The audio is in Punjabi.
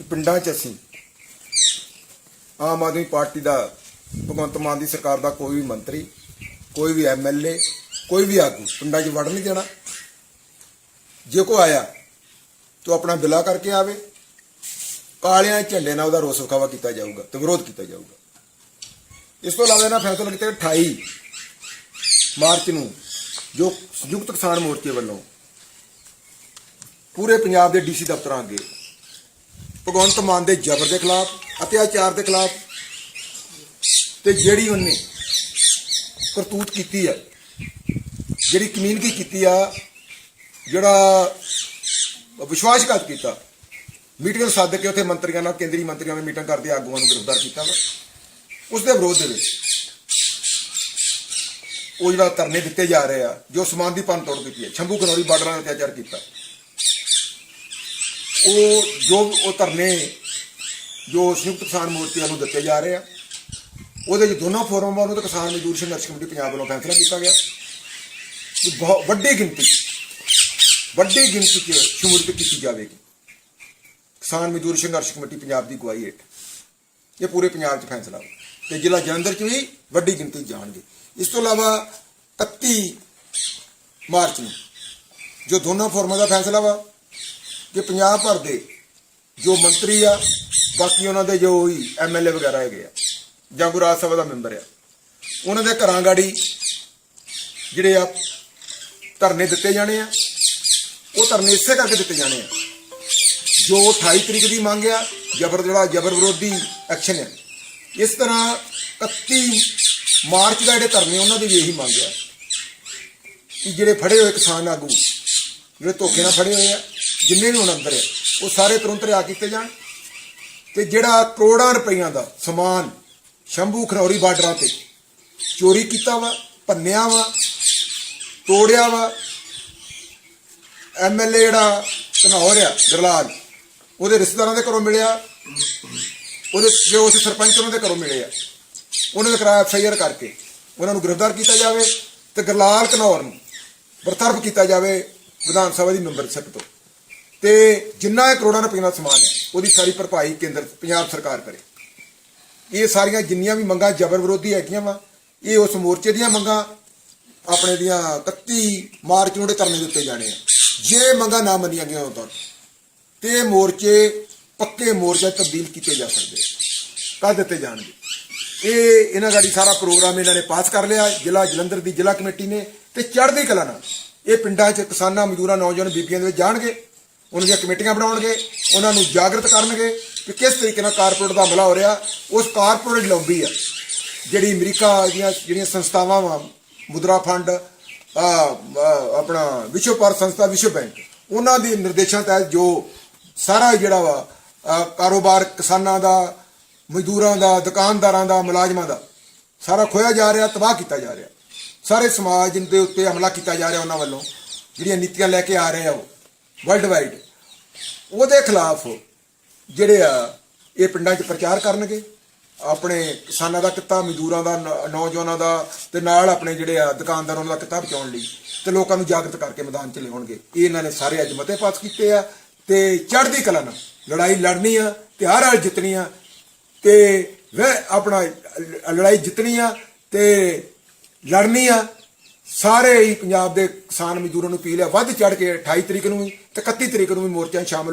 ਪਿੰਡਾਂ 'ਚ ਅਸੀਂ ਆਮ ਆਦਮੀ ਪਾਰਟੀ ਦਾ, ਭਗਵੰਤ ਮਾਨ ਦੀ ਸਰਕਾਰ ਦਾ ਕੋਈ ਵੀ ਮੰਤਰੀ, ਕੋਈ ਵੀ ਐਮਐਲਏ ਕੋਈ ਵੀ ਆਗੂ ਪਿੰਡਾਂ 'ਚ ਵੜ ਨਹੀਂ ਦੇਣਾ। ਜੇ ਕੋ ਆਇਆ, ਤਾਂ ਆਪਣਾ ਬਿਲਾ ਕਰਕੇ ਆਵੇ। ਕਾਲਿਆਂ ਝੰਡੇ ਨਾਲ ਉਹਦਾ ਰੋਸ ਵਿਖਾਵਾ ਕੀਤਾ ਜਾਊਗਾ ਤੇ ਵਿਰੋਧ ਕੀਤਾ ਜਾਊਗਾ। ਇਸ ਤੋਂ ਇਲਾਵਾ ਇਹਨਾਂ ਫੈਸਲਾ ਕੀਤਾ ਕਿ 28 ਮਾਰਚ ਨੂੰ ਜੋ ਸੰਯੁਕਤ ਕਿਸਾਨ ਮੋਰਚੇ ਵੱਲੋਂ ਪੂਰੇ ਪੰਜਾਬ ਦੇ ਡੀਸੀ ਦਫ਼ਤਰਾਂ ਅੱਗੇ ਭਗਵੰਤ ਮਾਨ ਦੇ ਜ਼ਬਰ ਦੇ ਖਿਲਾਫ, ਅਤਿਆਚਾਰ ਦੇ ਖਿਲਾਫ ਤੇ ਜਿਹੜੀ ਉਹਨੇ ਕਰਤੂਤ ਕੀਤੀ ਹੈ ਜਿਹੜੀ ਕਮੀਨਗੀ ਕੀਤੀ ਆ, ਜਿਹੜਾ ਵਿਸ਼ਵਾਸਘਾਤ ਕੀਤਾ, ਮੀਟਿੰਗ ਸੱਦ ਕੇ ਉੱਥੇ ਮੰਤਰੀਆਂ ਨਾਲ, ਕੇਂਦਰੀ ਮੰਤਰੀਆਂ ਨਾਲ ਮੀਟਿੰਗ ਕਰਦੇ ਆਗੂਆਂ ਨੂੰ ਗ੍ਰਿਫਤਾਰ ਕੀਤਾ ਵਾ। ਉਸ ਦੇ ਵਿਰੋਧ ਦੇ ਵਿੱਚ ਉਹ ਜਿਹੜਾ ਧਰਨੇ ਦਿੱਤੇ ਜਾ ਰਹੇ ਆ, ਜੋ ਸਮਾਨ ਦੀ ਭੰਨ ਤੋੜ ਦਿੱਤੀ ਹੈ ਸ਼ੰਭੂ ਕਨੌਰੀ ਬਾਰਡਰਾਂ ਨੇ ਅਤਿਆਚਾਰ ਕੀਤਾ। ਉਹ ਜੋ ਉਹ ਧਰਨੇ ਜੋ ਸੰਯੁਕਤ ਕਿਸਾਨ ਮੋਰਚੇ ਵੱਲੋਂ ਦਿੱਤੇ ਜਾ ਰਹੇ ਆ, ਉਹਦੇ ਵਿੱਚ ਦੋਨੋਂ ਫੋਰਮਾਂ ਵੱਲੋਂ ਤੇ ਕਿਸਾਨ ਮਜ਼ਦੂਰ ਸੰਘਰਸ਼ ਕਮੇਟੀ ਪੰਜਾਬ ਵੱਲੋਂ ਫੈਸਲਾ ਕੀਤਾ ਗਿਆ। ਕਿ ਬਹੁਤ ਵੱਡੀ ਗਿਣਤੀ ਵੱਡੀ ਗਿਣਤੀ 'ਚ ਸ਼ਮੂਲੀਅਤ ਕੀਤੀ ਜਾਵੇਗੀ। ਕਿਸਾਨ ਮਜ਼ਦੂਰ ਸੰਘਰਸ਼ ਕਮੇਟੀ ਪੰਜਾਬ ਦੀ ਅਗਵਾਈ ਹੇਠ। ਇਹ ਪੂਰੇ ਪੰਜਾਬ 'ਚ ਫੈਸਲਾ ਹੋਇਆ ਤੇ ਜ਼ਿਲ੍ਹਾ ਜਲੰਧਰ 'ਚ ਵੀ ਵੱਡੀ ਗਿਣਤੀ 'ਚ ਜਾਣਗੇ। ਇਸ ਤੋਂ ਇਲਾਵਾ 31 ਮਾਰਚ ਨੂੰ ਜੋ ਦੋਨਾਂ ਫੋਰਮਾਂ ਦਾ ਫੈਸਲਾ ਵਾ ਕਿ ਪੰਜਾਬ ਭਰ ਦੇ ਜੋ ਮੰਤਰੀ ਆ, ਬਾਕੀ ਉਹਨਾਂ ਦੇ ਜੋ ਹੀ ਐਮਐਲਏ ਵਗੈਰਾ ਹੈਗੇ ਆ, ਜਾਂ ਕੋਈ ਰਾਜ ਸਭਾ ਦਾ ਮੈਂਬਰ ਆ, ਉਹਨਾਂ ਦੇ ਘਰਾਂ ਗਾੜੀ ਜਿਹੜੇ ਆ ਧਰਨੇ ਦਿੱਤੇ ਜਾਣੇ ਆ, ਉਹ ਧਰਨੇ ਇਸੇ ਕਰਕੇ ਦਿੱਤੇ ਜਾਣੇ ਆ, ਜੋ 28 ਤਰੀਕ ਦੀ ਮੰਗ ਆ, ਜਬਰ ਜਿਹੜਾ ਜਬਰ ਵਿਰੋਧੀ ਐਕਸ਼ਨ ਹੈ ਇਸ ਤਰ੍ਹਾਂ 31 ਮਾਰਚ ਦਾ ਜਿਹੜੇ ਧਰਨੇ, ਉਹਨਾਂ ਦੀ ਵੀ ਇਹੀ ਮੰਗ ਆ ਕਿ ਜਿਹੜੇ ਫੜੇ ਹੋਏ ਕਿਸਾਨ ਆਗੂ, ਜਿਹੜੇ ਧੋਖੇ ਨਾਲ ਫੜੇ ਹੋਏ ਆ ਜਿੰਨੇ ਵੀ ਹੁਣ ਅੰਦਰ ਆ, ਉਹ ਸਾਰੇ ਤੁਰੰਤ ਰਿਆ ਕੀਤੇ ਜਾਣ। ਤੇ ਜਿਹੜਾ ਕਰੋੜਾਂ ਰੁਪਈਆਂ ਦਾ ਸਮਾਨ ਸ਼ੰਭੂ ਖਰੌਰੀ ਬਾਰਡਰਾਂ ਤੇ ਚੋਰੀ ਕੀਤਾ ਵਾ, ਭੰਨਿਆ ਵਾ, ਤੋੜਿਆ ਵਾ ਐਮਐਲਏ ਜਿਹੜਾ ਘਨੌਰ ਆ ਗਰਲਾਲ ਉਹਦੇ ਰਿਸ਼ਤੇਦਾਰਾਂ ਦੇ ਘਰੋਂ ਮਿਲਿਆ, ਉਹਦੇ ਜੋ ਉਸ ਸਰਪੰਚ ਉਹਨਾਂ ਦੇ ਘਰੋਂ ਮਿਲੇ ਆ, ਉਹਨਾਂ ਦੇ ਕਰਾਇਆ ਐਫਆਈਆਰ ਕਰਕੇ। ਉਹਨਾਂ ਨੂੰ ਗ੍ਰਿਫਤਾਰ ਕੀਤਾ ਜਾਵੇ ਤੇ ਗਰਲਾਲ ਘਨੌਰ ਨੂੰ ਬਰਤਰਫ ਕੀਤਾ ਜਾਵੇ ਵਿਧਾਨ ਸਭਾ ਦੀ ਮੈਂਬਰਸ਼ਿਪ ਤੋਂ। ਤੇ ਜਿੰਨਾ ਇਹ ਕਰੋੜਾਂ ਰੁਪਏ ਦਾ ਸਮਾਨ ਹੈ, ਉਹਦੀ ਸਾਰੀ ਭਰਪਾਈ ਕੇਂਦਰ, ਪੰਜਾਬ ਸਰਕਾਰ ਕਰੇ। ਇਹ ਸਾਰੀਆਂ ਜਿੰਨੀਆਂ ਵੀ ਮੰਗਾਂ ਜਬਰ ਵਿਰੋਧੀ ਹੈਗੀਆਂ ਵਾ, ਇਹ ਉਸ ਮੋਰਚੇ ਦੀਆਂ ਮੰਗਾਂ, ਆਪਣੇ ਦੀਆਂ 31 ਮਾਰਚ ਨੂੰ ਜਿਹੜੇ ਧਰਨੇ ਦਿੱਤੇ ਜਾਣੇ ਆ। ਜੇ ਮੰਗਾਂ ਨਾ ਮੰਨੀਆਂ ਗਈਆਂ ਤਾਂ, ਤੇ ਮੋਰਚੇ, ਪੱਕੇ ਮੋਰਚੇ ਤਬਦੀਲ ਕੀਤੇ ਜਾ ਸਕਦੇ ਕਰ ਦਿੱਤੇ ਜਾਣਗੇ। ਇਹ, ਇਹਨਾਂ ਗਾੜੀ ਸਾਰਾ ਪ੍ਰੋਗਰਾਮ ਇਹਨਾਂ ਨੇ ਪਾਸ ਕਰ ਲਿਆ, ਜ਼ਿਲ੍ਹਾ ਜਲੰਧਰ ਦੀ ਜ਼ਿਲ੍ਹਾ ਕਮੇਟੀ ਨੇ, ਤੇ ਚੜ੍ਹਦੀ ਕਲਾ ਨਾਲ ਇਹ ਪਿੰਡਾਂ 'ਚ ਕਿਸਾਨਾਂ, ਮਜ਼ਦੂਰਾਂ, ਨੌਜਵਾਨ ਬੀਬੀਆਂ ਦੇ ਵਿੱਚ ਜਾਣਗੇ। ਉਹਨਾਂ ਦੀਆਂ ਕਮੇਟੀਆਂ ਬਣਾਉਣਗੇ, ਉਹਨਾਂ ਨੂੰ ਜਾਗਰਤ ਕਰਨਗੇ ਕਿ ਕਿਸ ਤਰੀਕੇ ਨਾਲ ਕਾਰਪੋਰੇਟ ਦਾ ਹਮਲਾ ਹੋ ਰਿਹਾ, ਉਸ ਕਾਰਪੋਰੇਟ ਲੰਬੀ ਆ। ਜਿਹੜੀ ਅਮਰੀਕਾ ਦੀਆਂ, ਜਿਹੜੀਆਂ ਸੰਸਥਾਵਾਂ ਵਾ, ਮੁਦਰਾ ਫੰਡ ਆਪਣਾ ਵਿਸ਼ਵ ਭਾਰਤ ਸੰਸਥਾ, ਵਿਸ਼ਵ ਬੈਂਕ, ਉਹਨਾਂ ਦੇ ਨਿਰਦੇਸ਼ਾਂ ਤਹਿਤ ਜੋ ਸਾਰਾ ਜਿਹੜਾ ਵਾ ਕਾਰੋਬਾਰ ਕਿਸਾਨਾਂ ਦਾ, ਮਜ਼ਦੂਰਾਂ ਦਾ, ਦੁਕਾਨਦਾਰਾਂ ਦਾ, ਮੁਲਾਜ਼ਮਾਂ ਦਾ, ਸਾਰਾ ਖੋਇਆ ਜਾ ਰਿਹਾ, ਤਬਾਹ ਕੀਤਾ ਜਾ ਰਿਹਾ। ਸਾਰੇ ਸਮਾਜ ਦੇ ਉੱਤੇ ਹਮਲਾ ਕੀਤਾ ਜਾ ਰਿਹਾ ਉਹਨਾਂ ਵੱਲੋਂ। ਜਿਹੜੀਆਂ ਨੀਤੀਆਂ ਲੈ ਕੇ ਆ ਰਹੇ ਆ ਉਹ। ਵਰਲਡ ਵਾਈਡ ਉਹਦੇ ਖਿਲਾਫ ਜਿਹੜੇ ਆ, ਇਹ ਪਿੰਡਾਂ 'ਚ ਪ੍ਰਚਾਰ ਕਰਨਗੇ। ਆਪਣੇ ਕਿਸਾਨਾਂ ਦਾ ਕਿੱਤਾ, ਮਜ਼ਦੂਰਾਂ ਦਾ, ਨੌ- ਨੌਜਵਾਨਾਂ ਦਾ ਤੇ ਨਾਲ ਆਪਣੇ ਜਿਹੜੇ ਆ, ਦੁਕਾਨਦਾਰਾਂ ਦਾ ਕਿੱਤਾ ਬਚਾਉਣ ਲਈ ਤੇ ਲੋਕਾਂ ਨੂੰ ਜਾਗਰਤ ਕਰਕੇ ਮੈਦਾਨ 'ਚ ਲਿਆਉਣਗੇ। ਇਹ ਇਹਨਾਂ ਨੇ ਸਾਰੇ ਅੱਜ ਮਤੇ ਪਾਸ ਕੀਤੇ ਆ ਤੇ ਚੜ੍ਹਦੀ ਕਲਾ ਨਾਲ ਲੜਾਈ ਲੜਨੀ ਆ ਤੇ ਹਰ ਹਾਲ ਜਿੱਤਣੀ ਆ ਤੇ ਵਹ ਆਪਣਾ ਲੜਾਈ ਜਿੱਤਣੀ ਆ ਤੇ ਲੜਨੀ ਆ ਸਾਰੇ ਹੀ ਪੰਜਾਬ ਦੇ ਕਿਸਾਨ ਮਜ਼ਦੂਰਾਂ ਨੂੰ ਅਪੀਲ ਹੈ ਵੱਧ ਚੜ ਕੇ 28 ਤਰੀਕ ਨੂੰ ਵੀ ਤੇ 31 ਤਰੀਕ ਨੂੰ ਵੀ ਮੋਰਚਿਆਂ 'ਚ ਸ਼ਾਮਲ